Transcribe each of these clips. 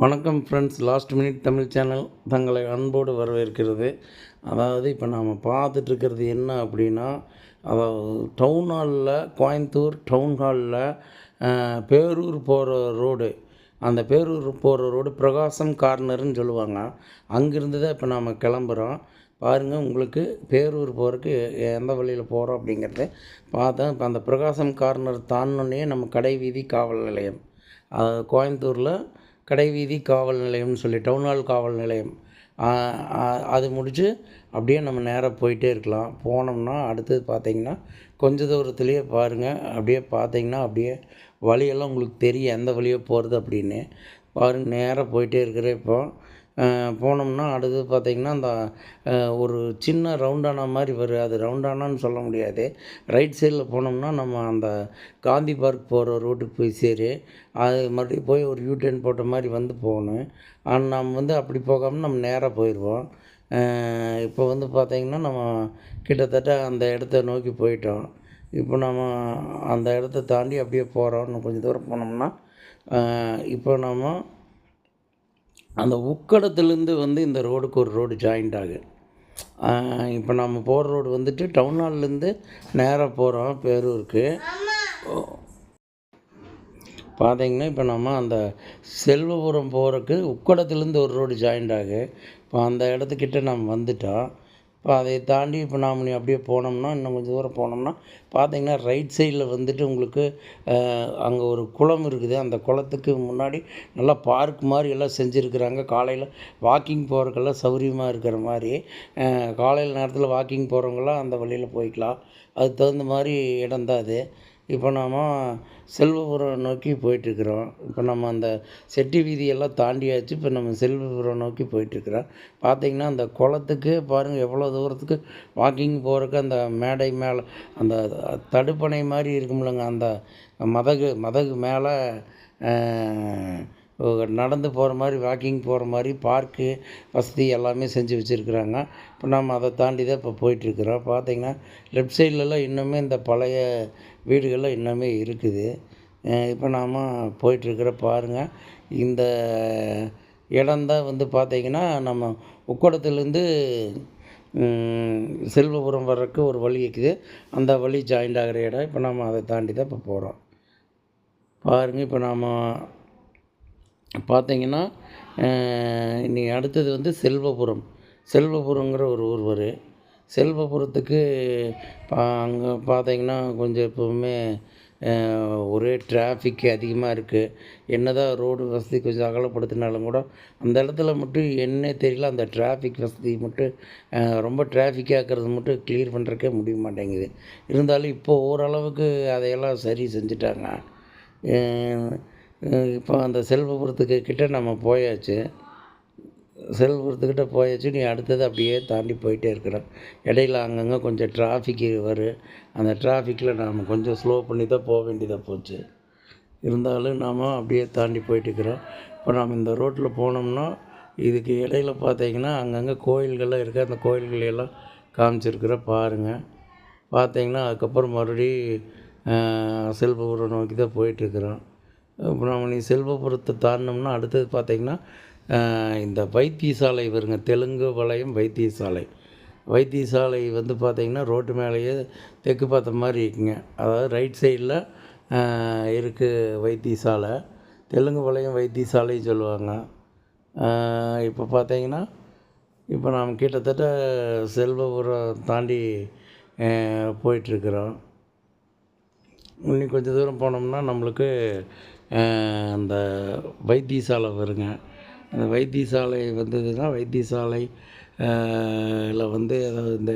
வணக்கம் friends last minute Tamil channel தங்களை அன்போடு வரவேற்கிறது. அதாவது இப்போ நாம் பார்த்துட்ருக்கிறது என்ன அப்படின்னா அதாவது டவுன் ஹாலில் கோயம்புத்தூர் டவுன் ஹாலில் பேரூர் போகிற ரோடு அந்த பேரூர் போகிற ரோடு பிரகாசம் கார்னர்னு சொல்லுவாங்க. அங்கேருந்து தான் இப்போ நாம் கிளம்புறோம். பாருங்கள் உங்களுக்கு பேரூர் போகிறதுக்கு எந்த வழியில் போகிறோம் அப்படிங்கிறது பார்த்தேன் இப்போ அந்த பிரகாசம் கார்னர் தாண்டினோடனே நம்ம கடை வீதி காவல் நிலையம். கோயம்புத்தூரில் கடைவீதி காவல் நிலையம்னு சொல்லி டவுன் ஹால் காவல் நிலையம். அது முடித்து அப்படியே நம்ம நேராக போயிட்டே இருக்கலாம். போனோம்னா அடுத்தது பார்த்தீங்கன்னா கொஞ்ச தூரத்துலேயே பாருங்கள் அப்படியே பார்த்தீங்கன்னா அப்படியே வழியெல்லாம் உங்களுக்கு தெரியும். எந்த வழியாக போகிறது அப்படின்னு. பாருங்கள் நேராக போயிட்டே இருக்கிற இப்போ. போனோம்னா அடுத்தது பார்த்திங்கன்னா அந்த ஒரு சின்ன ரவுண்டானா மாதிரி வரும் அது ரவுண்டானான்னு சொல்ல முடியாது. ரைட் சைடில் போனோம்னா நம்ம அந்த காந்தி பார்க் போகிற ரோட்டுக்கு போய் சேரு. அது மறுபடியும் போய் ஒரு யூ போட்ட மாதிரி வந்து போகணும். ஆனால் நம்ம வந்து அப்படி போகாமல் நம்ம நேராக போயிடுவோம் இப்போ வந்து பார்த்திங்கன்னா நம்ம கிட்டத்தட்ட அந்த இடத்த நோக்கி போயிட்டோம். இப்போ நம்ம அந்த இடத்த தாண்டி அப்படியே போகிறோம் இன்னும் கொஞ்சம் தூரம் போனோம்னா இப்போ நம்ம அந்த உக்கடத்துலேருந்து வந்து இந்த ரோடுக்கு ஒரு ரோடு ஜாயிண்ட் ஆகும் இப்போ நம்ம போகிற ரோடு வந்துட்டு டவுன் ஹால்லேருந்து நேராக போகிறோம் பேரூருக்கு. பார்த்தீங்கன்னா இப்போ நம்ம அந்த செல்வபுரம் போகிறதுக்கு உக்கடத்துலேருந்து ஒரு ரோடு ஜாயிண்ட் ஆகு. இப்போ அந்த இடத்துக்கிட்ட நம்ம வந்துட்டோம். இப்போ அதை தாண்டி இப்போ நாம் அப்படியே போனோம்னா இன்னும் கொஞ்சம் தூரம் போனோம்னா பார்த்தீங்கன்னா ரைட் சைடில் வந்துட்டு உங்களுக்கு அங்கே ஒரு குளம் இருக்குது. அந்த குளத்துக்கு முன்னாடி நல்லா பார்க் மாதிரி எல்லாம் செஞ்சுருக்குறாங்க. காலையில் வாக்கிங் போகிறதுக்கெல்லாம் சௌகரியமாக இருக்கிற மாதிரி. காலையில் நேரத்தில் வாக்கிங் போகிறவங்களாம் அந்த வழியில் போய்க்கலாம். அதுக்கு தகுந்த மாதிரி இடம் தான் அது. இப்போ நாம் செல்வபுரம் நோக்கி போயிட்டுருக்குறோம். இப்போ நம்ம அந்த செட்டி வீதியெல்லாம் தாண்டியாச்சு. இப்போ நம்ம செல்வபுரம் நோக்கி போயிட்டுருக்குறோம். பார்த்திங்கன்னா அந்த குளத்துக்கு பாருங்கள் எவ்வளோ தூரத்துக்கு வாக்கிங் போகிறதுக்கு அந்த மேடை மேலே அந்த தடுப்பணை மாதிரி இருக்கும்லங்க அந்த மதகு மதகு மேலே நடந்து போகிற மாதிரி வாக்கிங் போகிற மாதிரி பார்க்கு வசதி எல்லாமே செஞ்சு வச்சுருக்குறாங்க. இப்போ நம்ம அதை தாண்டி தான் இப்போ போயிட்டுருக்குறோம். பார்த்திங்கன்னா லெஃப்ட் சைட்லலாம் இன்னுமே இந்த பழைய வீடுகள்லாம் இன்னுமே இருக்குது. இப்போ நாம் போயிட்டுருக்குற பாருங்கள் இந்த இடம்தான் வந்து பார்த்திங்கன்னா நம்ம உக்கடத்துலேருந்து செல்வபுரம் வர்றதுக்கு ஒரு வழி இருக்குது. அந்த வழி ஜாயிண்ட் ஆகிற இடம். இப்போ நம்ம அதை தாண்டி தான் இப்போ போகிறோம் பாருங்கள் இப்போ நாம் பார்த்தீங்கன்னா இனி அடுத்தது வந்து செல்வபுரம். செல்வபுரங்கிற ஒரு ஊர் வரும் செல்வபுரத்துக்கு அங்கே பார்த்தீங்கன்னா கொஞ்சம் எப்போவுமே ஒரே டிராஃபிக் அதிகமாக இருக்குது என்ன தான் ரோடு வசதி கொஞ்சம் அகலப்படுத்தினாலும் கூட அந்த இடத்துல மட்டும் என்ன தெரியல. அந்த டிராஃபிக் வசதி மட்டும் ரொம்ப டிராஃபிக்காக இருக்கிறது மட்டும் கிளியர் பண்ணுறக்கே முடிய மாட்டேங்குது. இருந்தாலும் இப்போ ஓரளவுக்கு அதையெல்லாம் சரி செஞ்சுட்டாங்க. இப்போ அந்த செல்வபுரத்துக்கு கிட்டே நம்ம போயாச்சு. செல்வபுரத்துக்கிட்ட போயாச்சு. நீ அடுத்தது அப்படியே தாண்டி போயிட்டே இருக்கிறோம் இடையில அங்கங்கே கொஞ்சம் டிராஃபிக்கு வரும் அந்த டிராஃபிக்கில் நாம் கொஞ்சம் ஸ்லோ பண்ணி தான் போக வேண்டியதாக போச்சு. இருந்தாலும் நாம் அப்படியே தாண்டி போயிட்டுருக்குறோம் இப்போ நாம் இந்த ரோட்டில் போனோம்னா இதுக்கு இடையில பார்த்தீங்கன்னா அங்கங்கே கோயில்கள்லாம் இருக்குது அந்த கோயில்களையெல்லாம் காமிச்சிருக்கிற பாருங்கள் பார்த்தீங்கன்னா அதுக்கப்புறம் மறுபடி செல்வபுரம் நோக்கி தான் போயிட்டுருக்குறோம் இப்போ நம்ம நீ செல்வபுரத்தை தாண்டினோம்னா அடுத்தது பார்த்திங்கன்னா இந்த வைத்தியசாலை வருங்க தெலுங்கு வளையம் வைத்தியசாலை. வைத்தியசாலை வந்து பார்த்திங்கன்னா ரோட்டு மேலேயே தெற்கு பார்த்த மாதிரி இருக்குங்க. அதாவது ரைட் சைடில் இருக்குது வைத்தியசாலை. தெலுங்கு வளையம் வைத்தியசாலைன்னு சொல்லுவாங்க. இப்போ பார்த்தீங்கன்னா இப்போ நாம் கிட்டத்தட்ட செல்வபுரம் தாண்டி போயிட்டுருக்குறோம் இன்னும் கொஞ்சம் தூரம் போனோம்னா நம்மளுக்கு அந்த வைத்தியசாலை வருங்க. அந்த வைத்தியசாலை வந்ததுன்னா வைத்தியசாலை ல வந்து அதாவது இந்த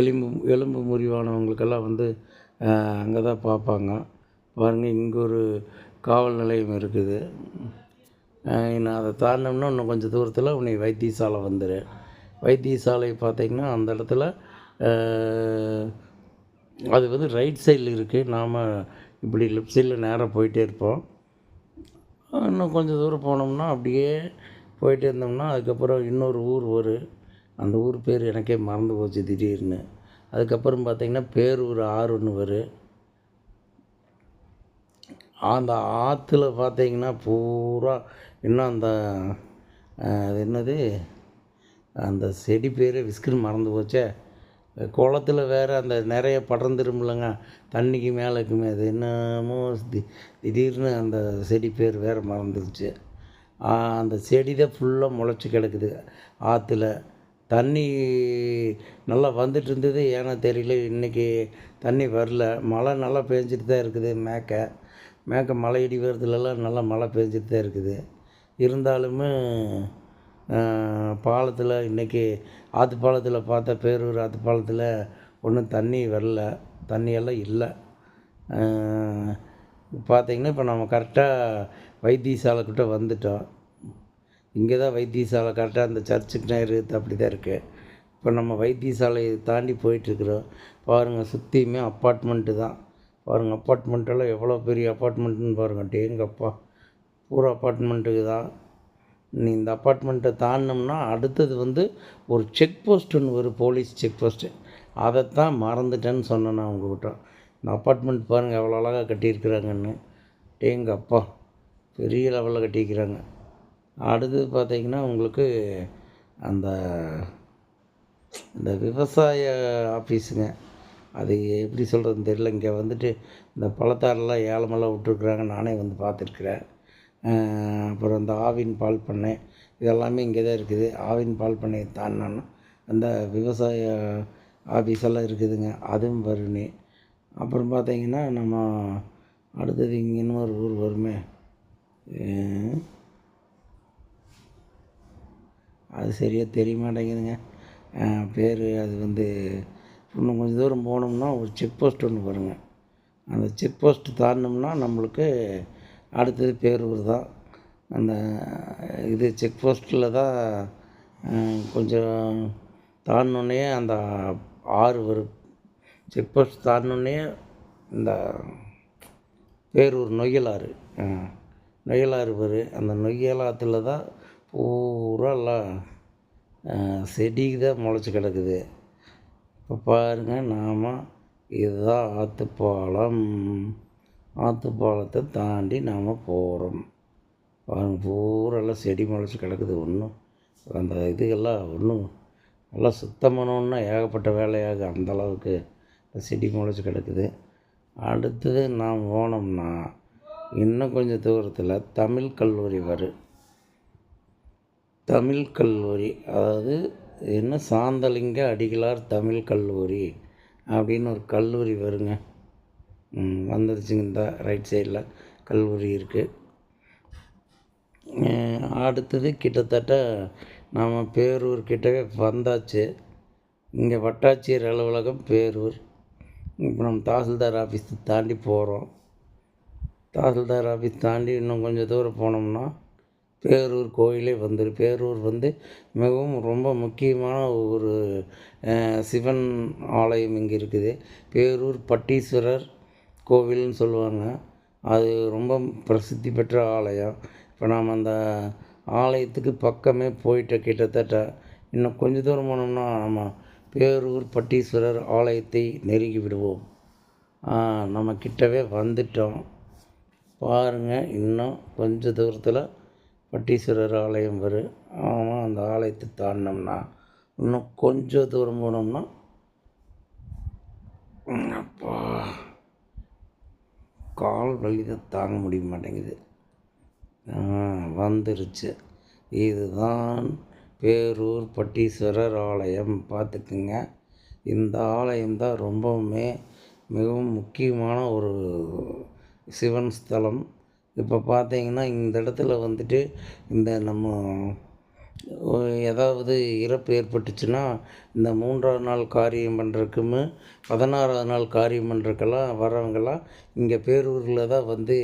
எலும்பு எலும்பு முறிவானவங்களுக்கெல்லாம் வந்து அங்கே தான் பார்ப்பாங்க. பாருங்கள் இங்கே ஒரு காவல் நிலையம் இருக்குது. நான் அதை தாண்டினோம்னா இன்னும் கொஞ்சம் தூரத்தில் உன்னை வைத்தியசாலை வந்துடு வைத்தியசாலை பார்த்திங்கன்னா அந்த இடத்துல அது வந்து ரைட் சைடில் இருக்குது நாம் இப்படி லெஃப்ட் சைடில் நேராக போயிட்டே இருப்போம். இன்னும் கொஞ்சம் தூரம் போனோம்னா அப்படியே போயிட்டே இருந்தோம்னா அதுக்கப்புறம் இன்னொரு ஊர் வரும் அந்த ஊர் பேர் எனக்கே மறந்து போச்சு திடீர்னு. அதுக்கப்புறம் பார்த்திங்கன்னா பேரூர் ஆறு ஒன்று வரும் அந்த ஆற்றுல பார்த்தீங்கன்னா பூரா இன்னும் அந்த அது என்னது? அந்த செடி பேர் விஸ்கின் மறந்து போச்சே. குளத்துல வேறு அந்த நிறைய படர்ந்துருமில்லங்க தண்ணிக்கு மேலேக்குமே அது என்னமோ தி திடீர்னு அந்த செடி பேர் வேறு மறந்துருச்சு. அந்த செடி தான் ஃபுல்லாக முளைச்சி கிடக்குது. ஆற்றுல தண்ணி நல்லா வந்துட்டு இருந்தது. ஏன்னா தெரியல இன்றைக்கி தண்ணி வரல. மழை நல்லா பேஞ்சிட்டு தான் இருக்குது மேக்க. மேக்க மழையடி இடி நல்லா மழை பேஞ்சிட்டு தான் இருக்குது. இருந்தாலுமே பாலத்தில் இன்றைக்கி ஆற்று பாலத்தில் பார்த்தா பேரூர் ஆற்று பாலத்தில் ஒன்றும் தண்ணி வரல. தண்ணியெல்லாம் இல்லை. பார்த்திங்கன்னா இப்போ நம்ம கரெக்டாக வைத்தியசாலை கிட்ட வந்துட்டோம். இங்கே தான் வைத்தியசாலை கரெக்டாக அந்த சர்ச்சுக்கு நேர் அப்படி தான் இருக்குது இப்போ நம்ம வைத்தியசாலையை தாண்டி போயிட்டுருக்குறோம் பாருங்கள் சுற்றியுமே அப்பார்ட்மெண்ட்டு தான். பாருங்கள் அப்பார்ட்மெண்ட்டெல்லாம் எவ்வளோ பெரிய அப்பார்ட்மெண்ட்டுன்னு பாருங்கள் டேங்கப்பா. பூரா அப்பார்ட்மெண்ட்டுக்கு தான். நீ இந்த அப்பார்ட்மெண்ட்டை தாண்டினோம்னா அடுத்தது வந்து ஒரு செக் போஸ்ட் ஒன்று போலீஸ் செக் போஸ்ட்டு. அதைத்தான் மறந்துட்டேன்னு சொன்னேன் நான் உங்ககிட்ட. இந்த அப்பார்ட்மெண்ட் பாருங்கள் எவ்வளோ அழகாக கட்டியிருக்கிறாங்கன்னு. எங்கள் அப்பா பெரிய லெவலில் கட்டியிருக்கிறாங்க. அடுத்தது பார்த்தீங்கன்னா உங்களுக்கு அந்த இந்த விவசாய ஆஃபீஸுங்க. அது எப்படி சொல்கிறதுன்னு தெரியல இங்கே வந்துட்டு இந்த பழத்தாரெல்லாம் ஏலமெல்லாம் விட்ருக்குறாங்க நானே வந்து பார்த்துருக்குறேன். அப்புறம் இந்த ஆவின் பால் பண்ணை இதெல்லாமே இங்கே தான் இருக்குது. ஆவின் பால் பண்ணையை தாண்டினோன்னா அந்த விவசாய ஆஃபீஸெல்லாம் இருக்குதுங்க. அதுவும் வருணி அப்புறம் பார்த்தீங்கன்னா நம்ம அடுத்தது இங்கே இன்னொரு ஊர் வருமே. அது சரியாக தெரிய மாட்டேங்குதுங்க. பேர் அது வந்து இன்னும் கொஞ்சம் தூரம் போனோம்னா ஒரு செக் போஸ்ட் ஒன்று வருங்க. அந்த செக் போஸ்ட் தாண்டினோம்னா நம்மளுக்கு அடுத்தது பேரூர் தான். அந்த இது செக் போஸ்ட்டில் தான் கொஞ்சம் தாண்டினோன்னே அந்த ஆறு வரும். செக் போஸ்ட் தாண்டினோடனே இந்த பேரூர் நொய்யலாறு நொய்யலாறு வரும். அந்த நொய்யலாத்தில் தான் பூரா எல்லாம் செடிக்கு தான் முளைச்சி கிடக்குது. இப்போ பாருங்கள் நாம் இதுதான் ஆற்றுப்பாலம் ஆற்றுப்பாலத்தை தாண்டி நாம் போகிறோம் பாருங்க பூரெல்லாம் செடி முளைச்சி கிடக்குது. ஒன்றும் அந்த இதுகெல்லாம் ஒன்றும் நல்லா சுத்தம் பண்ணணுன்னா ஏகப்பட்ட வேலையாக அந்த அளவுக்கு செடி முளைச்சி கிடக்குது. அடுத்தது நாம் போனோம்னா இன்னும் கொஞ்சம் தூரத்தில் தமிழ் கல்லூரி வரும் தமிழ் கல்லூரி அதாவது என்ன சாந்தலிங்க அடிகளார் தமிழ் கல்லூரி அப்படின்னு ஒரு கல்லூரி வருங்க. வந்துருச்சுங்க இந்த ரைட் சைடில் கல்லூரி இருக்குது அடுத்தது கிட்டத்தட்ட நாம் பேரூர் கிட்டவே வந்தாச்சு. இங்கே வட்டாட்சியர் அலுவலகம் பேரூர். இப்போ நம்ம தாசில்தார் ஆஃபீஸ் தாண்டி போகிறோம் தாசில்தார் ஆஃபீஸ் தாண்டி இன்னும் கொஞ்சம் தூரம் போனோம்னா பேரூர் கோயிலே வந்துரு பேரூர் வந்து மிகவும் ரொம்ப முக்கியமான ஒரு சிவன் ஆலயம் இங்கே இருக்குது. பேரூர் பட்டீஸ்வரர் கோவில்னு சொல்லுவாங்க. அது ரொம்ப பிரசித்தி பெற்ற ஆலயம். இப்போ நாம் அந்த ஆலயத்துக்கு பக்கமே போயிட்டோம் கிட்டத்தட்ட. இன்னும் கொஞ்ச தூரம் போனோம்னா நம்ம பேரூர் பட்டீஸ்வரர் ஆலயத்தை நெருங்கி விடுவோம். நம்ம கிட்டவே வந்துட்டோம். பாருங்கள் இன்னும் கொஞ்ச தூரத்தில் பட்டீஸ்வரர் ஆலயம் வரும் ஆமாம் அந்த ஆலயத்தை தாண்டினோம்னா இன்னும் கொஞ்சம் தூரம் போனோம்னா அப்பா. கால் வலி தான் தாங்க முடிய மாட்டேங்குது. வந்துருச்சு. இதுதான் பேரூர் பட்டீஸ்வரர் ஆலயம். பார்த்துக்குங்க. இந்த ஆலயம் தான் ரொம்பவுமே மிகவும் முக்கியமான ஒரு சிவன் ஸ்தலம். இப்போ பார்த்தீங்கன்னா இந்த இடத்துல வந்துட்டு இந்த நம்ம ஏதாவது இறப்பு ஏற்பட்டுச்சுன்னா இந்த மூன்றாவது நாள் காரியம் பண்ணுறதுக்குமே பதினாறாவது நாள் காரியம் பண்ணுறக்கெல்லாம் வரவங்கெல்லாம் இங்கே பேரூரில் தான் வந்து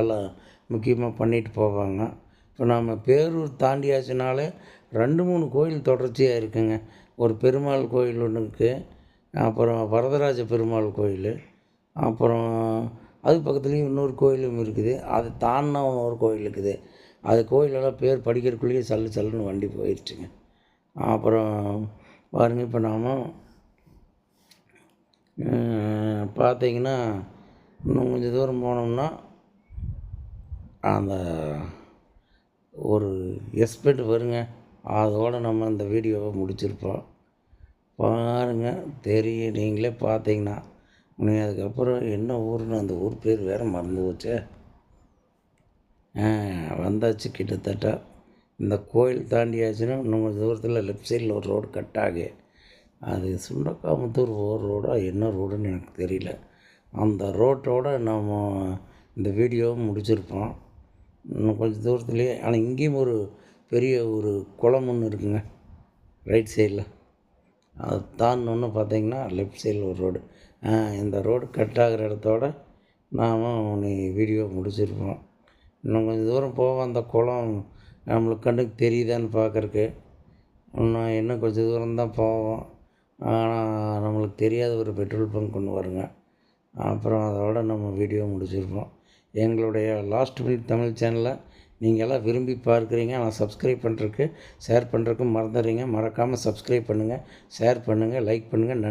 எல்லாம் முக்கியமாக பண்ணிட்டு போவாங்க. இப்போ நாம் பேரூர் தாண்டியாச்சுனாலே ரெண்டு மூணு கோயில் தொடர்ச்சியாக இருக்குங்க. ஒரு பெருமாள் கோயில் ஒன்று இருக்குது அப்புறம் வரதராஜ பெருமாள் கோயில். அப்புறம் அது பக்கத்துலேயும் இன்னொரு கோயிலும் இருக்குது. அது தாண்டினா ஒரு கோயில் இருக்குது. அது கோயிலெல்லாம் பேர் படிக்கிறதுக்குள்ளேயே சல்லு சல்லுன்னு வண்டி போயிடுச்சுங்க. அப்புறம் பாருங்கள் இப்போ நாம் பார்த்தீங்கன்னா இன்னும் கொஞ்சம் தூரம் போனோம்னா அந்த ஒரு எஸ்பெக்ட் வருங்க. அதோடு நம்ம இந்த வீடியோவை முடிச்சிருப்போம். பாருங்கள் தெரியும். நீங்களே பார்த்தீங்கன்னா நீ அதுக்கப்புறம் என்ன ஊருன்னு அந்த ஊர் பேர் வேறு மறந்து போச்சே. வந்தாச்சு கிட்டத்தட்ட. இந்த கோயில் தாண்டியாச்சுன்னா இன்னும் கொஞ்சம் தூரத்தில் லெஃப்ட் சைடில் ஒரு ரோடு கட் ஆகி அது சுண்டக்காமுத்தூர் போகிற ரோடா என்ன ரோடுன்னு எனக்கு தெரியல. அந்த ரோட்டோட நம்ம இந்த வீடியோ முடிச்சிருப்போம். இன்னும் கொஞ்சம் தூரத்துலேயே ஆனால் இங்கேயும் ஒரு பெரிய ஒரு குளம் ஒன்று இருக்குங்க ரைட் சைடில் அது தாண்டினோன்னு பார்த்தீங்கன்னா லெஃப்ட் சைடில் ஒரு ரோடு இந்த ரோடு கட் ஆகிற இடத்தோட நாம் உன்னை வீடியோ முடிச்சிருப்போம். இன்னும் கொஞ்சம் தூரம் போவோம் அந்த குளம் நம்மளுக்கு கண்ணுக்கு தெரியுதான்னு பார்க்குறக்கு இன்னும் இன்னும் கொஞ்சம் தூரம் தான் போவோம். ஆனால் நம்மளுக்கு தெரியாத ஒரு பெட்ரோல் பங்க் கொண்டு வருங்க. அப்புறம் அதோட நம்ம வீடியோ முடிச்சிருப்போம். எங்களுடைய லாஸ்ட் மினிட் தமிழ் சேனலை நீங்கள்லாம் விரும்பி பார்க்குறீங்க ஆனால் சப்ஸ்கிரைப் பண்ணுறதுக்கு ஷேர் பண்ணுறதுக்கு மறந்துடுறீங்க. மறக்காமல் சப்ஸ்கிரைப் பண்ணுங்கள் ஷேர் பண்ணுங்கள் லைக் பண்ணுங்கள் நன்றி.